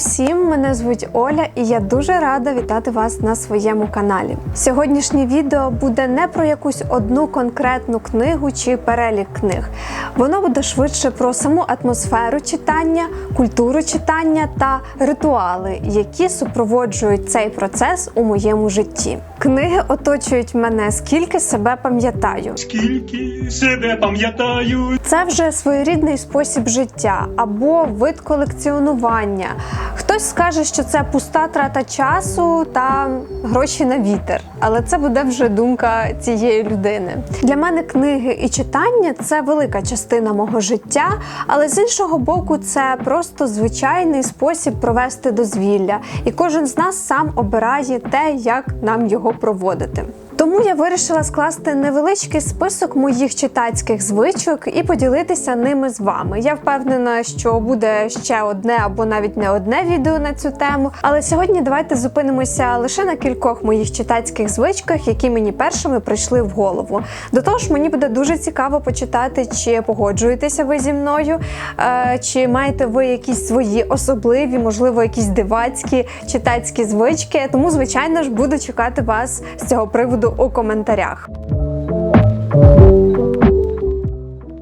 Усім! Мене звуть Оля, і я дуже рада вітати вас на своєму каналі. Сьогоднішнє відео буде не про якусь одну конкретну книгу чи перелік книг. Воно буде швидше про саму атмосферу читання, культуру читання та ритуали, які супроводжують цей процес у моєму житті. Книги оточують мене скільки себе пам'ятаю. Скільки себе пам'ятаю, Це вже своєрідний спосіб життя або вид колекціонування. Хтось скаже, що це пуста трата часу та гроші на вітер, але це буде вже думка цієї людини. Для мене книги і читання це велика частина мого життя, але з іншого боку, це просто звичайний спосіб провести дозвілля, і кожен з нас сам обирає те, як нам його проводити. Тому я вирішила скласти невеличкий список моїх читацьких звичок і поділитися ними з вами. Я впевнена, що буде ще одне або навіть не одне відео на цю тему. Але сьогодні давайте зупинимося лише на кількох моїх читацьких звичках, які мені першими прийшли в голову. До того ж, мені буде дуже цікаво почитати, чи погоджуєтеся ви зі мною, е, чи маєте ви якісь свої особливі, можливо, якісь дивацькі читацькі звички. Тому, звичайно ж, буду чекати вас з цього приводу у коментарях.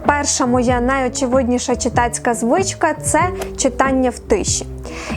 Перша моя найочевидніша читацька звичка це читання в тиші.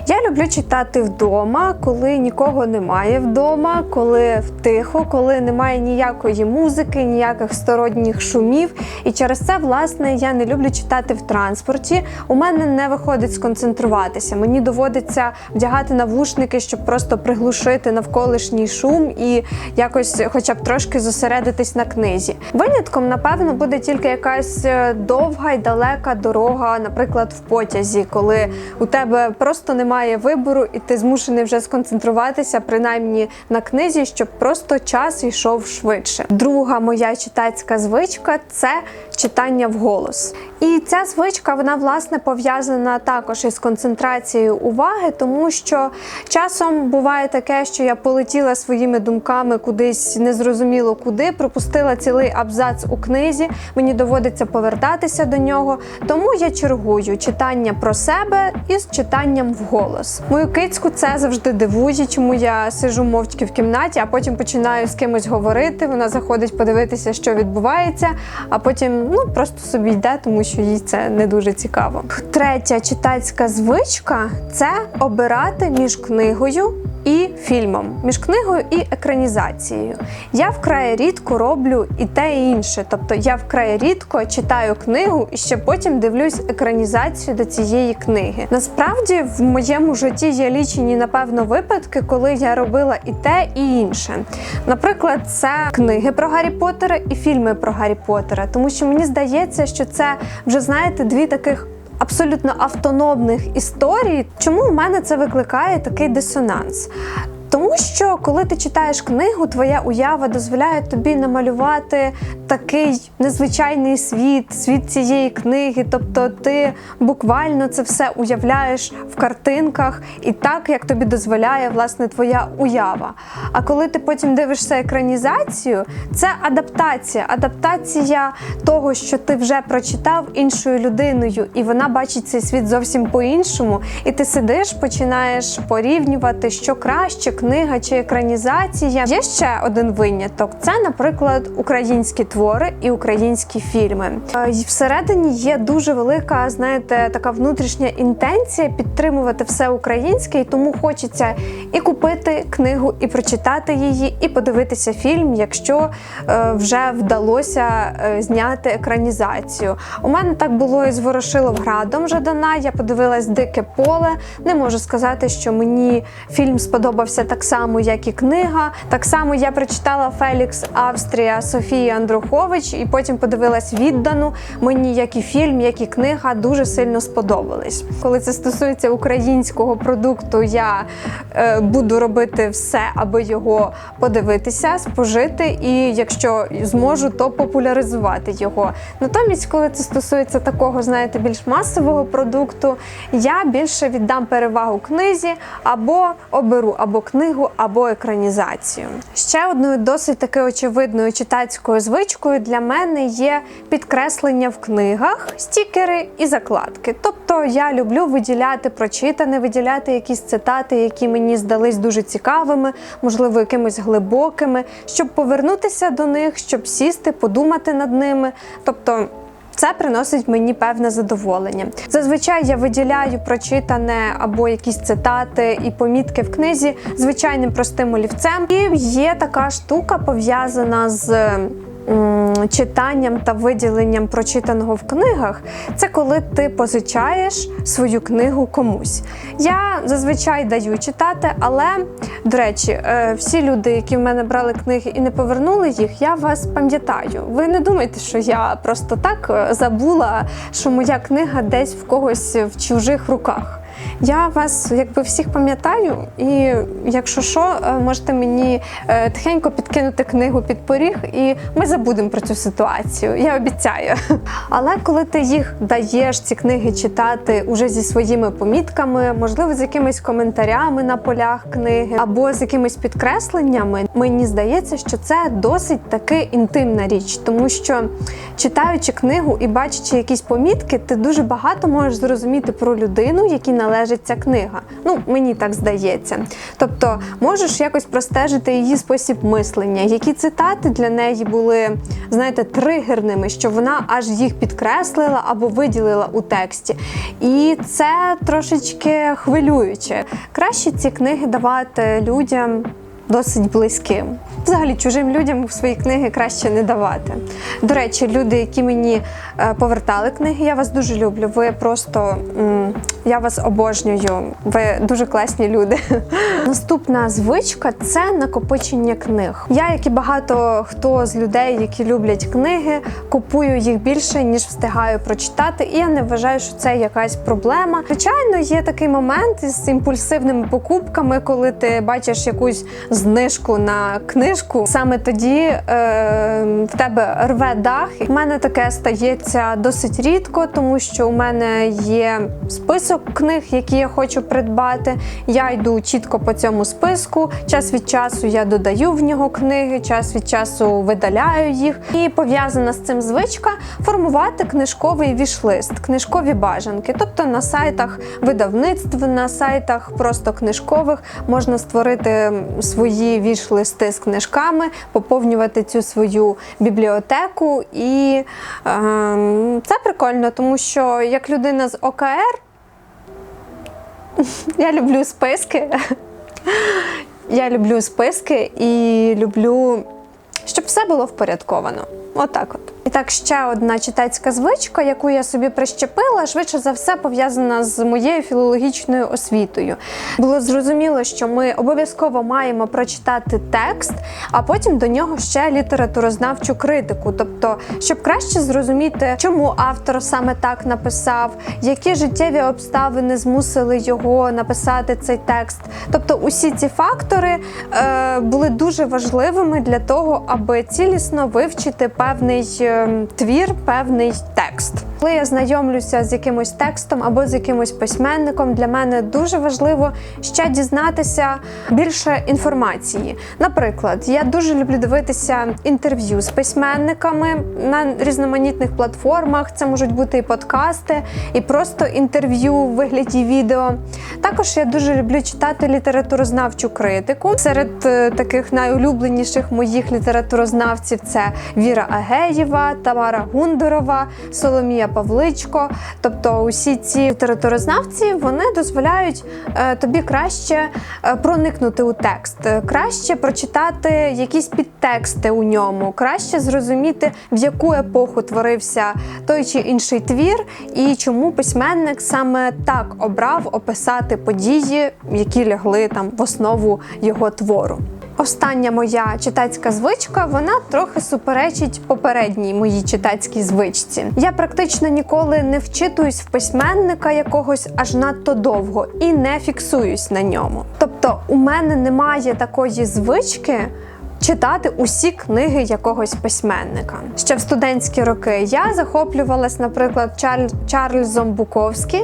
Я люблю читати вдома, коли нікого немає вдома, коли тихо, коли немає ніякої музики, ніяких сторонніх шумів. І через це, власне, я не люблю читати в транспорті. У мене не виходить сконцентруватися. Мені доводиться вдягати навушники, щоб просто приглушити навколишній шум і якось, хоча б трошки зосередитись на книзі. Винятком, напевно, буде тільки якась е, довга й далека дорога, наприклад, в потязі, коли у тебе просто немає вибору, і ти змушений вже сконцентруватися, принаймні на книзі, щоб просто час йшов швидше. Друга моя читацька звичка це читання вголос. І ця звичка вона власне пов'язана також із концентрацією уваги, тому що часом буває таке, що я полетіла своїми думками кудись незрозуміло куди, пропустила цілий абзац у книзі. Мені доводиться повертатися до нього. Тому я чергую читання про себе із читанням вголос. Мою кицьку це завжди дивує, чому я сижу мовчки в кімнаті, а потім починаю з кимось говорити. Вона заходить подивитися, що відбувається, а потім ну просто собі йде, тому що їй це не дуже цікаво. Третя читацька звичка це обирати між книгою. І фільмом між книгою і екранізацією. Я вкрай рідко роблю і те, і інше. Тобто я вкрай рідко читаю книгу і ще потім дивлюсь екранізацію до цієї книги. Насправді в моєму житті є лічені, напевно, випадки, коли я робила і те, і інше. Наприклад, це книги про Гаррі Поттера і фільми про Гаррі Поттера, тому що мені здається, що це вже знаєте дві таких абсолютно автономних історій. Чому у мене це викликає такий дисонанс? Тому що коли ти читаєш книгу, твоя уява дозволяє тобі намалювати такий незвичайний світ, світ цієї книги. Тобто ти буквально це все уявляєш в картинках і так, як тобі дозволяє власне твоя уява. А коли ти потім дивишся екранізацію, це адаптація, адаптація того, що ти вже прочитав іншою людиною, і вона бачить цей світ зовсім по-іншому. І ти сидиш, починаєш порівнювати, що краще, книга чи екранізація. Є ще один виняток: це, наприклад, українські твори і українські фільми. Е, Всередині є дуже велика, знаєте, така внутрішня інтенція підтримувати все українське, і тому хочеться і купити книгу, і прочитати її, і подивитися фільм, якщо е, вже вдалося е, зняти екранізацію. У мене так було і з Ворошиловградом Жадана. Я подивилась Дике поле. Не можу сказати, що мені фільм сподобався так само, як і книга. Так само я прочитала Фелікс Австрія Софії Андрухович, і потім подивилась віддану. Мені як і фільм, як і книга дуже сильно сподобались. Коли це стосується українського продукту, я е, буду робити все, аби його подивитися, спожити, і якщо зможу, то популяризувати його. Натомість, коли це стосується такого, знаєте, більш масового продукту, я більше віддам перевагу книзі або оберу або книгу книгу або екранізацію. Ще одною досить таки очевидною читацькою звичкою для мене є підкреслення в книгах, стікери і закладки. Тобто я люблю виділяти прочитане, виділяти якісь цитати, які мені здались дуже цікавими, можливо, якимись глибокими, щоб повернутися до них, щоб сісти, подумати над ними. Тобто. Це приносить мені певне задоволення. Зазвичай я виділяю прочитане або якісь цитати і помітки в книзі звичайним простим олівцем. І є така штука пов'язана з читанням та виділенням прочитаного в книгах. Це коли ти позичаєш свою книгу комусь. Я зазвичай даю читати, але до речі, е, всі люди, які в мене брали книги і не повернули їх, я вас пам'ятаю. Ви не думайте, що я просто так е, забула, що моя книга десь в когось в чужих руках. Я вас якби всіх пам'ятаю, і якщо що, е, можете мені е, тихенько підкинути книгу під поріг, і ми забудемо про цю ситуацію. Я обіцяю. Але коли ти їх даєш ці книги читати уже зі своїми помітками, можливо, з якимись коментарями на полях книги або з якимись підкресленнями, мені здається, що це досить таки інтимна річ, тому що читаючи книгу і бачачи якісь помітки, ти дуже багато можеш зрозуміти про людину, якій належить ця книга. Ну, мені так здається. Тобто, можеш якось простежити її спосіб мислення, які цитати для неї були, знаєте, тригерними, що вона аж їх підкреслила або виділила у тексті. І це трошечки хвилююче. Краще ці книги давати людям досить близьким. Взагалі, чужим людям свої книги краще не давати. До речі, люди, які мені е, повертали книги, я вас дуже люблю. Ви просто я вас обожнюю. Ви дуже класні люди. Наступна звичка це накопичення книг. Я, як і багато хто з людей, які люблять книги, купую їх більше ніж встигаю прочитати. І я не вважаю, що це якась проблема. Звичайно, є такий момент із імпульсивними покупками, коли ти бачиш якусь знижку на книжку. Саме тоді е, в тебе рве дах. У мене таке стається досить рідко, тому що у мене є список книг, які я хочу придбати. Я йду чітко по цьому списку. Час від часу я додаю в нього книги, час від часу видаляю їх. І пов'язана з цим звичка формувати книжковий вішлист, книжкові бажанки. Тобто на сайтах видавництв, на сайтах просто книжкових можна створити свої віш-листи з книжками, поповнювати цю свою бібліотеку. І е, це прикольно, тому що як людина з ОКР. Я люблю списки. Я люблю списки і люблю, щоб все було впорядковано. Отак от. Так, ще одна читацька звичка, яку я собі прищепила, швидше за все пов'язана з моєю філологічною освітою. Було зрозуміло, що ми обов'язково маємо прочитати текст, а потім до нього ще літературознавчу критику. Тобто, щоб краще зрозуміти, чому автор саме так написав, які життєві обставини змусили його написати цей текст. Тобто, усі ці фактори е, були дуже важливими для того, аби цілісно вивчити певний е, твір, певний текст. Коли я знайомлюся з якимось текстом або з якимось письменником, для мене дуже важливо ще дізнатися більше інформації. Наприклад, я дуже люблю дивитися інтерв'ю з письменниками на різноманітних платформах. Це можуть бути і подкасти, і просто інтерв'ю в вигляді відео. Також я дуже люблю читати літературознавчу критику. Серед е, таких найулюбленіших моїх літературознавців це Віра Агеєва, Тамара Гундорова, Соломія Павличко. Тобто, усі ці літературознавці вони дозволяють е, тобі краще е, проникнути у текст, е, краще прочитати якісь підтексти у ньому, краще зрозуміти, в яку епоху творився той чи інший твір, і чому письменник саме так обрав описати події, які лягли там в основу його твору. Остання моя читацька звичка, вона трохи суперечить попередній моїй читацькій звичці. Я практично ніколи не вчитуюсь в письменника якогось аж надто довго і не фіксуюсь на ньому. Тобто, у мене немає такої звички читати усі книги якогось письменника. Ще в студентські роки я захоплювалась, наприклад, Чарль... Чарльзом Буковським.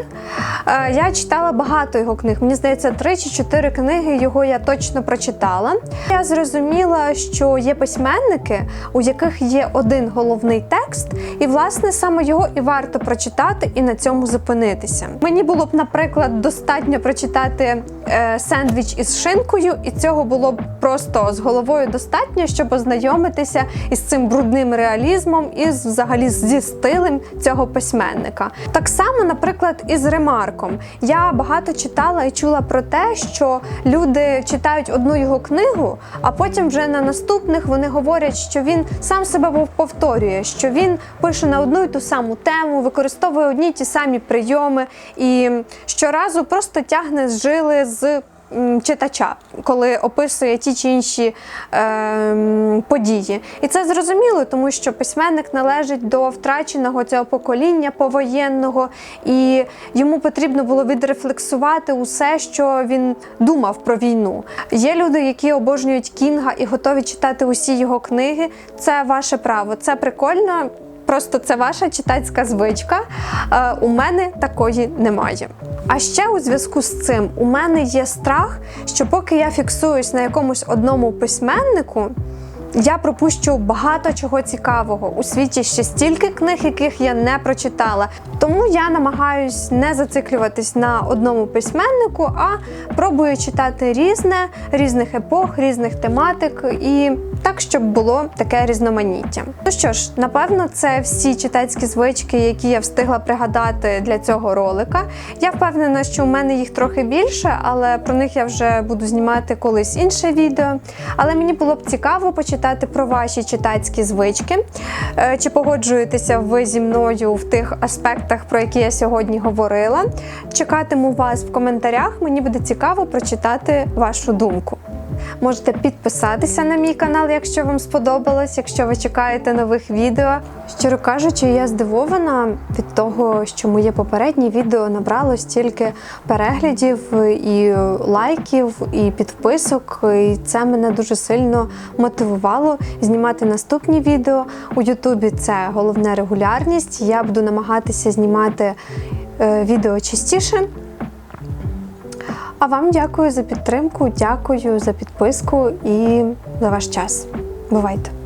Е, Я читала багато його книг. Мені здається, три чи чотири книги його я точно прочитала. Я зрозуміла, що є письменники, у яких є один головний текст, і власне саме його і варто прочитати і на цьому зупинитися. Мені було б, наприклад, достатньо прочитати е, сендвіч із шинкою, і цього було б просто з головою достатньо, щоб ознайомитися із цим брудним реалізмом і взагалі зі стилем цього письменника. Так само, наприклад, із ремарком. Я багато читала і чула про те, що люди читають одну його книгу, а потім вже на наступних вони говорять, що він сам себе повторює, що він пише на одну і ту саму тему, використовує одні й ті самі прийоми і щоразу просто тягне з жили з читача, коли описує ті чи інші ем, події. І це зрозуміло, тому що письменник належить до втраченого цього покоління повоєнного, і йому потрібно було відрефлексувати усе, що він думав про війну. Є люди, які обожнюють Кінга і готові читати усі його книги. Це ваше право, це прикольно. Просто це ваша читацька звичка. Е, у мене такої немає. А ще у зв'язку з цим у мене є страх, що поки я фіксуюсь на якомусь одному письменнику, я пропущу багато чого цікавого у світі ще стільки книг, яких я не прочитала. Тому я намагаюсь не зациклюватись на одному письменнику, а пробую читати різне, різних епох, різних тематик і так, щоб було таке різноманіття. Ну що ж, напевно, це всі читацькі звички, які я встигла пригадати для цього ролика. Я впевнена, що у мене їх трохи більше, але про них я вже буду знімати колись інше відео. Але мені було б цікаво почитати про ваші читацькі звички. Е, Чи погоджуєтеся ви зі мною в тих аспектах, про які я сьогодні говорила? Чекатиму вас в коментарях. Мені буде цікаво прочитати вашу думку. Можете підписатися на мій канал, якщо вам сподобалось, якщо ви чекаєте нових відео. Щиро кажучи, я здивована від того, що моє попереднє відео набрало стільки переглядів і лайків, і підписок. І це мене дуже сильно мотивувало знімати наступні відео. У Ютубі це головне регулярність. Я буду намагатися знімати е, відео частіше. А вам дякую за підтримку, дякую за підписку і за ваш час. Бувайте!